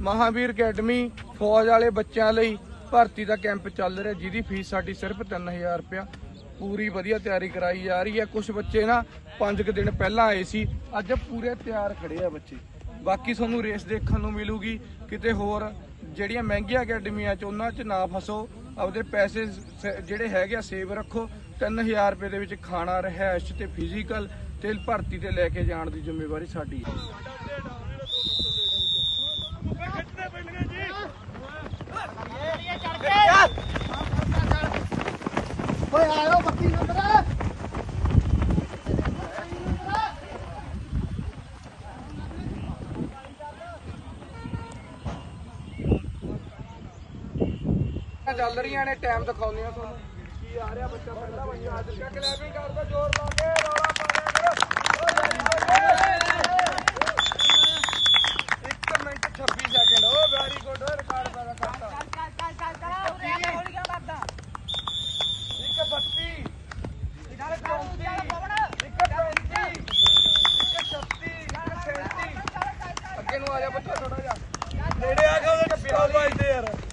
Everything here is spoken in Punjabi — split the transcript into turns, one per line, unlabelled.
ਮਹਾਵੀਰ ਅਕੈਡਮੀ ਫੌਜ ਵਾਲੇ ਬੱਚਿਆਂ ਲਈ ਭਰਤੀ ਦਾ ਕੈਂਪ ਚੱਲ ਰਿਹਾ, ਜਿਹਦੀ ਫੀਸ ਸਾਡੀ ਸਿਰਫ 3000 ਰੁਪਿਆ ਪੂਰੀ ਵਧੀਆ ਤਿਆਰੀ ਕਰਾਈ ਜਾ ਰਹੀ ਹੈ। ਕੁਝ ਬੱਚੇ ਨਾ ਪੰਜ ਕੁ ਦਿਨ ਪਹਿਲਾਂ ਆਏ ਸੀ। ਅੱਜ ਪੂਰੇ ਤਿਆਰ ਖੜੇ ਆ ਬੱਚੇ। ਬਾਕੀ ਤੁਹਾਨੂੰ ਰੇਸ ਦੇਖਣ ਨੂੰ ਮਿਲੂਗੀ। ਕਿਤੇ ਹੋਰ ਜਿਹੜੀਆਂ ਮਹਿੰਗੀਆਂ ਅਕੈਡਮੀਆਂ 'ਚ ਉਹਨਾਂ 'ਚ ਨਾ ਫਸੋ। ਆਪਦੇ ਪੈਸੇ ਜਿਹੜੇ ਹੈਗੇ ਆ, ਸੇਵ ਰੱਖੋ। 3000 ਰੁਪਏ ਦੇ ਵਿੱਚ ਖਾਣਾ ਰਹਿائش ਤੇ ਫਿਜ਼ੀਕਲ ਤੇ ਭਰਤੀ ਤੇ ਲੈ ਕੇ ਜਾਣ ਦੀ ਜ਼ਿੰਮੇਵਾਰੀ ਸਾਡੀ ਹੈ। ਚੱਲ ਰਹੀਆਂ ਨੇ ਟਾਈਮ ਦਿਖਾਉਂਦੀਆਂ ਤੁਹਾਨੂੰ ਕੀ ਆ ਰਿਹਾ ਬੱਚਾ ਪਹਿਲਾ ਬੱਚਾ ਅੱਜ ਕਿਆ ਕਲੈਪਿੰਗ ਕਰਦਾ ਜ਼ੋਰ ਲਾ ਕੇ ਰੌਲਾ ਪਾ ਅੱਗੇ ਨੂੰ ਆ ਜਾ ਬੱਚਾ ਥੋੜਾ ਜਿਹਾ ਨੇੜੇ ਆ ਕੇ ਉਹਦੇ ਟੱਪੀ ਹਾਲ ਵੱਜਦੇ ਯਾਰ